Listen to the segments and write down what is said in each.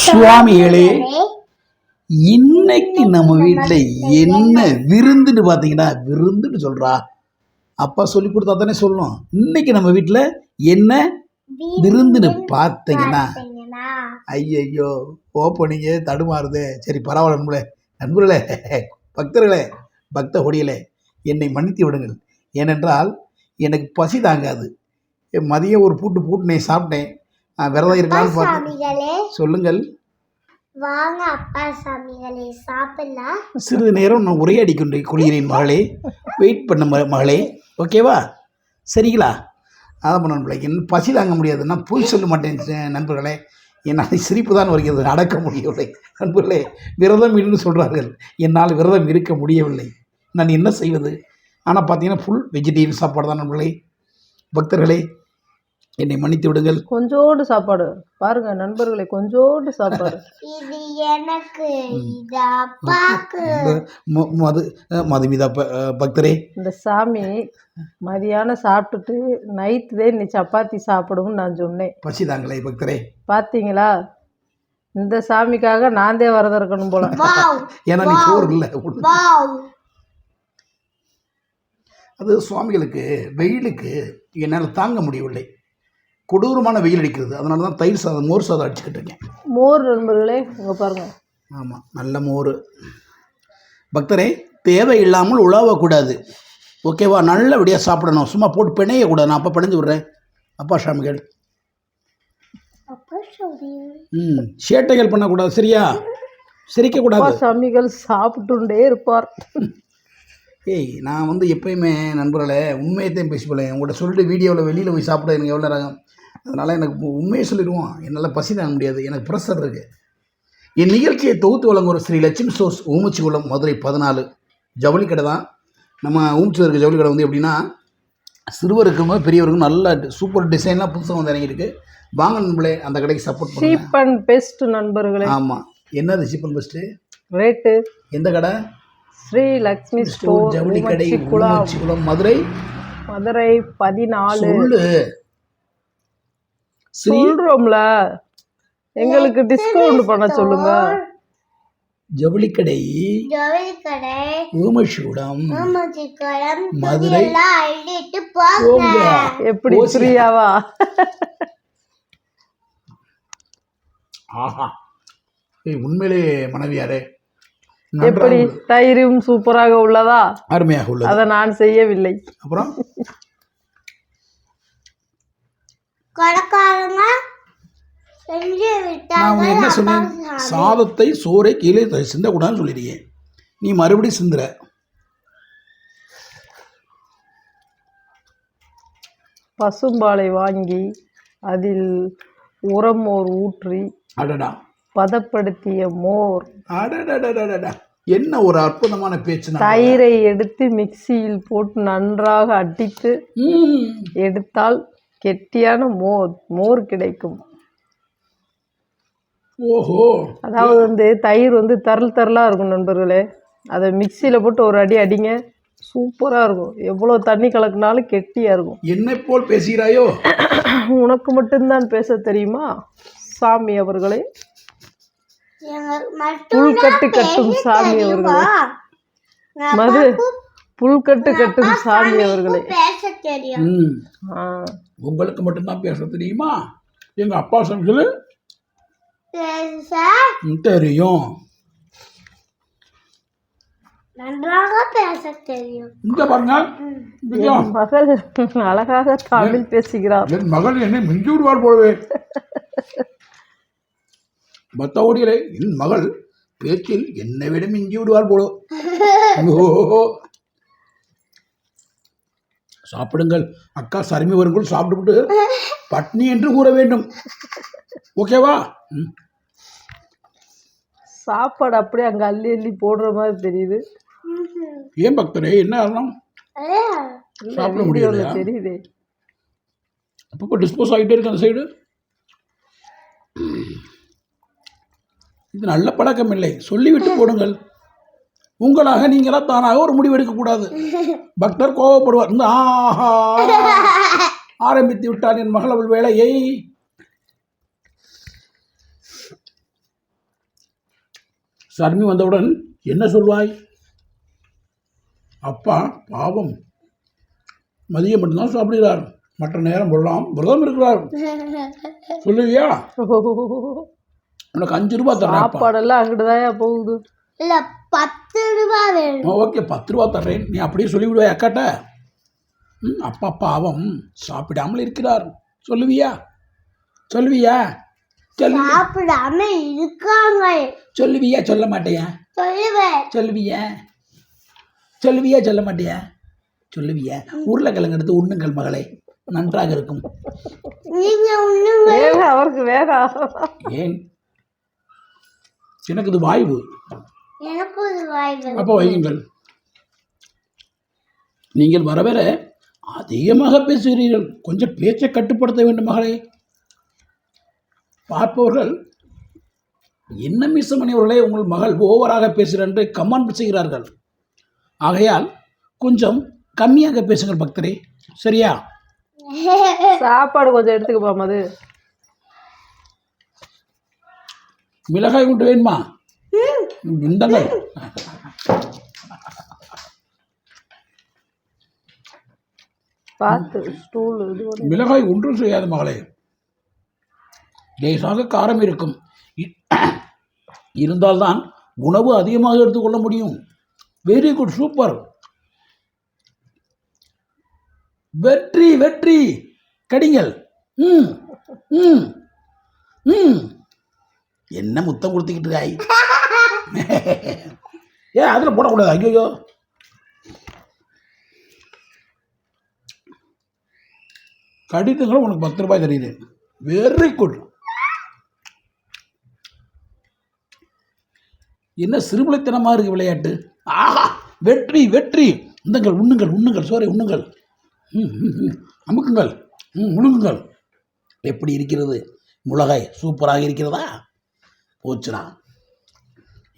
சுவாமிகளே இன்னைக்கு நம்ம வீட்டில் என்ன விருந்துன்னு பார்த்தீங்கன்னா விருந்துன்னு சொல்கிறா அப்பா சொல்லி கொடுத்தா தானே சொல்லணும். இன்னைக்கு நம்ம வீட்டில் என்ன விருந்துன்னு பார்த்தீங்கன்னா ஐயையோ ஓப்பனிங்க தடுமாறுதே. சரி பரவாயில்ல நண்பர்களே நண்பர்களே பக்தர்களே பக்த கொடிகளே என்னை மன்னித்து விடுங்கள். ஏனென்றால் எனக்கு பசி தாங்காது. மதியம் ஒரு பூட்டு பூட்டுனேன் சாப்பிட்டேன். விரதம் இருக்கலாம்னு பார்த்தேன் சொல்லுங்கள். வாங்க அப்பா சாமிகளே சாப்பிடலாம். சிறிது நேரம் நான் உரையாடி கொண்டு கொள்கிறேன் மகளே. வெயிட் பண்ண மகளே. ஓகேவா சரிங்களா? அதான் பண்ண நண்பர்களே என் பசி தாங்க முடியாது. நான் பொய் சொல்ல மாட்டேன் நண்பர்களே. என்னால் சிரிப்பு தான் வருகிறது. அடக்க முடியவில்லை நண்பர்களே. விரதம் இருந்து சொல்கிறார்கள் என்னால் விரதம் இருக்க முடியவில்லை. நான் என்ன செய்வது? ஆனால் பார்த்தீங்கன்னா ஃபுல் வெஜிடேரியன் சாப்பாடு தான் நண்பர்களே. பக்தர்களே என்னை மன்னித்து விடுங்கள். கொஞ்சோண்டு சாப்பாடு. பாருங்க நண்பர்களே கொஞ்சோண்டு சாப்பாடு. இது எனக்கு இது அப்பாக்கு. ம- மது மதுமிதா பக்தரே. இந்த சாமி மதியானம் சாப்பிட்டுட்டு நைட்டு தான் நீ சப்பாத்தி சாப்பிடும்னு நான் சொன்னேன். பசி தாங்களே பக்தரே. பார்த்தீங்களா இந்த சாமிக்காக நான் தான் வரதம் இருக்கணும் போல. வாவ் ஏன்னா நீ சோறு இல்லை வாவ். அது சுவாமிகளுக்கு வெயிலுக்கு என்னால் தாங்க முடியவில்லை. கொடூரமான வெயில் அடிக்கிறது. அதனால தான் தயிர் சாதம் மோர் சாதம் அடிச்சுக்கிட்டு இருக்கேன் மோர் நண்பர்களே இங்கே பாருங்க. ஆமாம் நல்ல மோர். பக்தரே தேவை இல்லாமல் உழவக்கூடாது ஓகேவா? நல்லபடியாக சாப்பிடணும். சும்மா போட்டு பிணையக்கூடாது. நான் அப்போ பிணைஞ்சு விட்றேன். அப்பா சாமிகள் ம் சேட்டைகள் பண்ணக்கூடாது. சரியா? சிரிக்கக்கூடாது. சாமிகள் சாப்பிட்டுண்டே இருப்பார். ஏய் நான் வந்து எப்பயுமே நண்பர்களே உண்மையத்தையும் பேசிப்பேன் உங்கள்கிட்ட சொல்லிட்டு வீடியோவில் வெளியில் போய் சாப்பிட எனக்கு எவ்வளோ நேரம்? அதனால் எனக்கு உண்மையை சொல்லிடுவோம். என்னால் பசி தாங்க முடியாது. எனக்கு ப்ரெஷர் இருக்குது என் நிகழ்ச்சியை தொகுத்து வழங்குற ஸ்ரீ லட்சுமி ஸ்டோர்ஸ் ஊமச்சிகுளம் மதுரை பதினாலு. ஜவுளி கடை தான். நம்ம ஊமச்சியில் இருக்க ஜவுளி கடை வந்து எப்படின்னா சிறுவருக்கும் பெரியவருக்கும் நல்ல சூப்பர் டிசைன்லாம் புதுசாக வந்து இறங்கியிருக்கு. வாங்க நண்பர்களே அந்த கடைக்கு சப்போர்ட் பண்ணுங்க. சீப் அண்ட் பெஸ்ட் நண்பர்களே. ஆமாம் என்னது சீப்பன் பெஸ்ட்டு ரேட்டு எந்த கடை? ஸ்ரீ லக்ஷ்மி ஸ்டோர் ஜவுளி கடை குளம். மதுரை. மதுரை பதினாலு. சொல்லு. ஸ்ரீ சொல்றோம்ல. எங்களுக்கு டிஸ்கவுண்ட் பண்ண சொல்லுங்க. ஜவுளிக்கடை ஜவுளி கடை ஊமசூடம் மதுரை. எப்படி. ஃப்ரீயாவா ஆஹா. ஏய் உண்மையிலே மனைவியாரே. எப்படி. தயிரும் சூப்பராக உள்ளதா? அருமையாக உள்ளது. அதை நான் செய்யவில்லை. அப்புறம்? நான் என்ன சொன்னேன்? சாதத்தை சோறை கீழே த- சிந்தக்கூடாதுன்னு சொல்லியிருக்கேன் நீ மறுபடியும் சிந்துற. பசும்பாலை வாங்கி அதில் உரமோர் ஊற்றி அடடா. பதப்படுத்திய மோர். என்ன ஒரு அற்புதமான பேச்சு தயிரை எடுத்து மிக்சியில் போட்டு நன்றாக அடித்து. எடுத்தால் கெட்டியான மோர் மோர் கிடைக்கும். ஓஹோ. அதாவது வந்து தயிர் வந்து தரல் தரலாக இருக்கும் நண்பர்களே. அதை மிக்சியில் போட்டு ஒரு அடி அடிங்க சூப்பராக இருக்கும். எவ்வளோ தண்ணி கலக்குனாலும் கெட்டியாக இருக்கும். என்னை போல் பேசுகிறாயோ? உனக்கு மட்டும்தான் பேச தெரியுமா? சாமி அவர்களே புல்கட்டு கட்டும் சாமி அவர்களே. மது புல்கட்டு கட்டும் சாமி அவர்களே. பேச தெரியும். ம். ஆ, உங்களுக்கு மட்டும்தான் பேச தெரியுமா? எங்கள் அப்பா சமைச்சது தெரியும். நன்றாக பேச தெரியும். இங்க பாருங்க. இங்க. என் மகள் அழகாக தமிழ் பேசுகிறார் என் மகள் என்னை மிஞ்சி விடுவார் போலவே. மத்தபடியிலே என் மகள் பேச்சில் என்னை விட மிஞ்சி விடுவார் போலோ. சாப்பிடுங்கள். அக்கா சருமி வருங்கள் சாப்பிட்டுவிட்டு பட்னி என்று கூற வேண்டும். ஓகேவா. சாப்பாடு அப்படியே அங்கே அள்ளி அள்ளி போடுற மாதிரி தெரியுது. ஏன் பக்தரே என்ன காரணம்? இல்ல, சாப்பிட முடியலையா? தெரியுதே. அப்பப்போ டிஸ்போஸ் ஆகிட்டே இருக்கு அந்த சைடு இது நல்ல பழக்கம் இல்லை சொல்லிவிட்டு போடுங்கள். உங்களாக நீங்களா தானாக ஒரு முடிவு எடுக்கக்கூடாது. பக்தர் கோவப்படுவார். இந்த ஆஹா ஆரம்பித்து விட்டார் என் மகள் அவள் வேலையை. சர்மி வந்தவுடன் என்ன சொல்வாய்? அப்பா பாவம். மதியம் மட்டும்தான் சாப்பிடுகிறார். மற்ற நேரம் எல்லாம் விரதம் இருக்கிறார். சொல்லுவியா? உனக்கு அஞ்சு ரூபா தர்றேன் அப்பா சாப்பாடெல்லாம் அங்கிட்டு போகுது? இல்ல பத்து ரூபாய் வேணும். ஓகே பத்து ரூபா தர்றேன். நீ அப்படியே சொல்லிவிடுவாய் அக்காட்ட. ம், அப்பா பாவம் சாப்பிடாமல் இருக்கிறார். சொல்லுவியா? சொல்லுவியா? சொல்லு சாப்பிடாம இருக்காங்க. சொல்லுவியா? சொல்ல மாட்டேயா? சொல்லுவேன் சொல்லுவியா? சொல்லுவியா? சொல்ல மாட்டியா? சொல்லுவியா? உருளைக்கிழங்கு எடுத்து உண்ணுங்கள் மகளே. நன்றாக இருக்கும். நீங்க அவருக்கு வேகம் ஏன்? எனக்கு இது வாய்வு. அப்போ வையுங்கள். நீங்கள் வர வர அதிகமாக பேசுகிறீர்கள். கொஞ்சம் பேச்சை கட்டுப்படுத்த வேண்டும் மகளே. பார்ப்பவர்கள் என்ன மிஸ்ஸமணி அவர்களே உங்கள் மகள் ஓவராக பேசுகிறார் என்று கமெண்ட் செய்கிறார்கள். ஆகையால் கொஞ்சம் கம்மியாக பேசுங்கள் பக்தரே. சரியா? சாப்பாடு கொஞ்சம் எடுத்துக்கப்பா மது. மிளகாய் கொண்டு வேணுமா? பண்ணு. மிளகாய் ஒன்றும் செய்யாத மகளே. லேசாக காரம் இருக்கும். இருந்தால்தான் உணவு அதிகமாக எடுத்துக்கொள்ள முடியும். வெரி குட் சூப்பர் வெற்றி வெற்றி. கடிங்கள். ம் ம் ம். என்ன முத்தம் கொடுத்துக்கிட்டு இருக்காய்? ஏன் அதில் போடக்கூடாது. ஐயோ கடிதங்களும் உனக்கு பத்து ரூபாய் தெரியுது வெரி குட் என்ன சிறுமலைத்தனமாக இருக்கு விளையாட்டு? ஆஹா வெற்றி வெற்றி. இந்தங்கள் உண்ணுங்கள் உண்ணுங்கள். சோரை உண்ணுங்கள். ம், ம், ம். அமுக்குங்கள். ம் முழுங்குங்கள் எப்படி இருக்கிறது? மிளகாய் சூப்பராக இருக்கிறதா? போச்சுடா.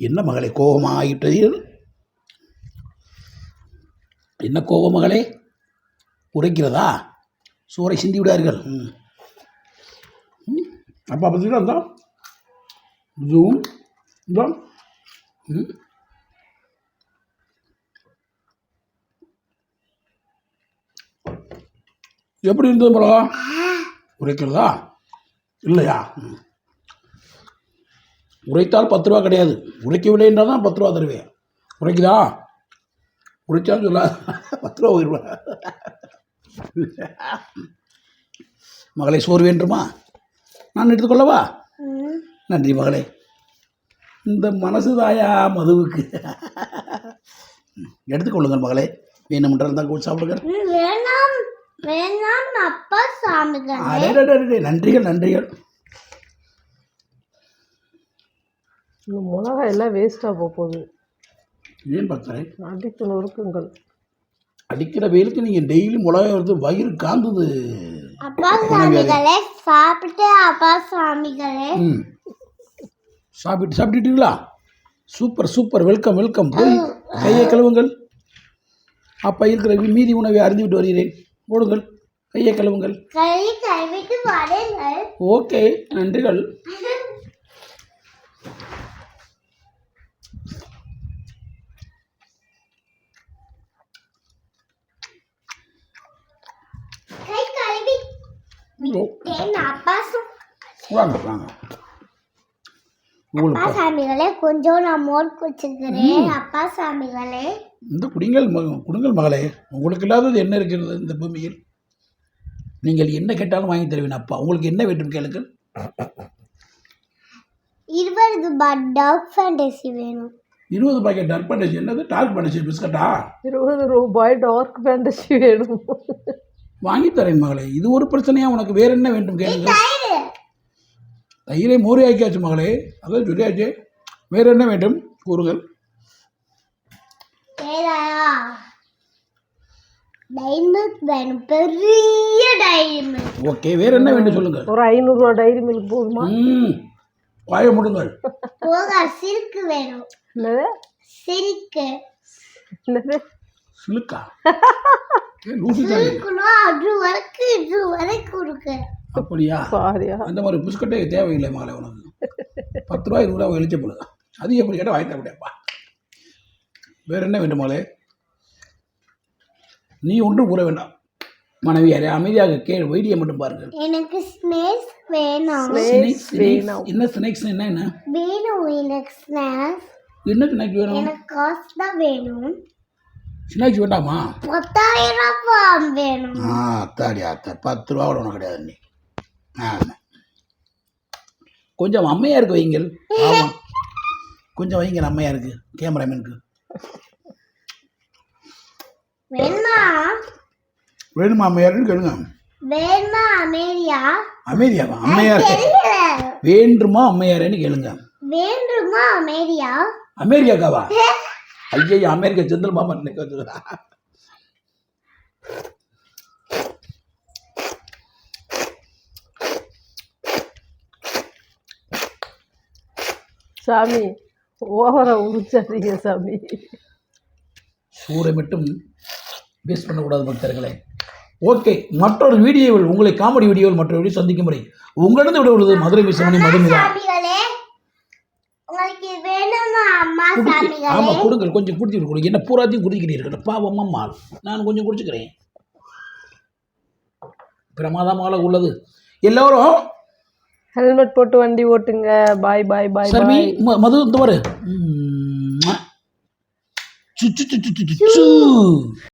என்ன மகளே கோபமாக ஆகிட்டீர்கள் என்ன கோபம் மகளே? உரைக்கிறதா? சோறை சிந்தி விடார்கள். அப்பா பார்த்தீங்களா இருந்தா ஜூம் இதோ ம். எப்படி இருந்தது மிளகா உரைக்கிறதா? இல்லையா. உரைத்தால் பத்து ரூபா கிடையாது. உரைக்கவில்லை என்றால் தான் பத்து ரூபா தருவேன். உரைக்குதா? உரைச்சாலும் சொல்ல பத்து ரூபா உயிர்வா மகளே சோறு வேண்டுமா? நான் எடுத்துக்கொள்ளவா. நன்றி மகளே. இந்த மனசு தாயா மதுவுக்கு. எடுத்துக்கொள்ளுங்கள் மகளே. வேணுமென்றால் இருந்தால் கூட சாப்பிடுங்கள். வேணாம். வேணாம் அப்பா அடே நன்றிகள் நன்றிகள். இந்த மிளகாய் எல்லாம் வேஸ்ட்டாக போக போகுது ஏன் பக்தரே அடித்து நொறுக்குங்கள். அடிக்கிற வெயிலுக்கு நீங்கள் டெய்லி மிளகாய் வருது வயிறு காந்துது. அப்பா சாமிகளே சாப்பிட்டு அப்பா சாமிகளே. சாப்பிட்டு சாப்பிட்டுட்டீங்களா? Super super. Welcome welcome. போய் கையை கழுவுங்கள். அப்போ இருக்கிற மீதி உணவை அறிந்து விட்டு வருகிறேன். ஓடுங்கள் கையை கழுவுங்கள். ஓகே. நன்றிகள். வாங்க வாங்க. அப்பா சாமிகளே கொஞ்சம் நான் மோர் குடிச்சுக்கிறேன். அப்பா சாமிகளே. இந்த குடிங்கள் குடுங்கள் மகளே உங்களுக்கு இல்லாதது என்ன இருக்கிறது இந்த பூமியில்? நீங்கள் என்ன கேட்டாலும் வாங்கி தருவேன் அப்பா. உங்களுக்கு என்ன வேண்டும் கேளுங்கள். இருபது ரூபாய் டாக் ஃபேண்டசி வேணும். இருபது பாக்கெட் டார்க் பண்ணேஜ் என்னது? டார்க் பண்ணேஜ் பிஸ்கட்டா? இருபது ரூபாய் டார்க் ஃபேண்டசி வேணும். வாங்கி தரேன் மகளே. இது ஒரு பிரச்சனையா? உனக்கு வேற என்ன வேண்டும் கேளுங்கள் தயிர். தயிரை மோரி ஆக்கியாச்சு மகளே. அதான் சொல்லியாச்சு. வேற என்ன வேண்டும்? டைமண்ட் ஓகே வேற என்ன வேண்டும் சொல்லுங்கள். ஒரு ஐநூறுரூவா டைரி மில்க் போதுமா? ம். வாய முடுங்கள். போக சில்க் வேணும். என்னது? சில்க் என்னது? சிலுக்கா. அப்படியா? சாரியா அந்த மாதிரி பிஸ்கட்டே தேவையில்லை மகளே உனக்கு. பத்து ரூபாய் இருபது ரூபா வெளிச்சப்படுது அது எப்படி கேட்டால் வாங்கி தர முடியாப்பா வேற என்ன வேண்டும் மகளே நீ ஒன்றும் கூற வேண்டாம். மனைவியாரே அமைதியாக கேள். வைடியை மட்டும் பாருங்கள். எனக்கு ஸ்னேக்ஸ் வேணும். என்ன ஸ்நாக்ஸ் என்ன என்ன? வேணும் எனக்கு ஸ்நாக்ஸ் என்ன ஸ்நாக்ஸ் வேணும்? எனக்கு காசு தான் வேணும். ஸ்நாக்ஸ் வேண்டாமா? பத்தாயிரம் ரூபாய் வேணும்? ஆ அத்தாடி அத்தா பத்து ரூபா கூட ஒன்றும் கிடையாது நீ. ஆமாம் கொஞ்சம் அம்மையாருக்கு வைங்கள் ஆமாம் கொஞ்சம் வைங்கள் அம்மையாருக்கு கேமராமேனுக்கு. வேணுமா? வேணுமா அம்மையாருன்னு கேளுங்க. வேணுமா அமேரியா அமைதியாவா? அம்மையார் வேண்டுமா அம்மையாரேன்னு கேளுங்க. வேண்டுமா அமேரியா அமெரிக்காக்காவா ஐயோ அமெரிக்கா செந்தில் மாமா இன்னைக்கு வந்துருக்கா சாமி ஓவரா உரிச்சாதீங்க சாமி. சூரை மட்டும் வேஸ்ட் பண்ணக்கூடாது பக்தர்களே. ஓகே மற்றொரு வீடியோவில் உங்களை காமெடி வீடியோவில் மற்றொரு வீடியோ சந்திக்கும் முறை உங்களிடம் விடுவது மதுரை விசாரணை சாமிகளே உங்களுக்கு ஆமாம் கொடுங்கள் கொஞ்சம் குடிச்சு கொடுங்க. என்ன பூராத்தையும் குடிக்கிறீர்கள். பாவம் அம்மா. நான் கொஞ்சம் குடிச்சுக்கிறேன். பிரமாதமாக உள்ளது. எல்லோரும் ஹெல்மெட் போட்டு வண்டி ஓட்டுங்க. பாய் பாய் பாய் சர்வி பாய் ம- மது இந்த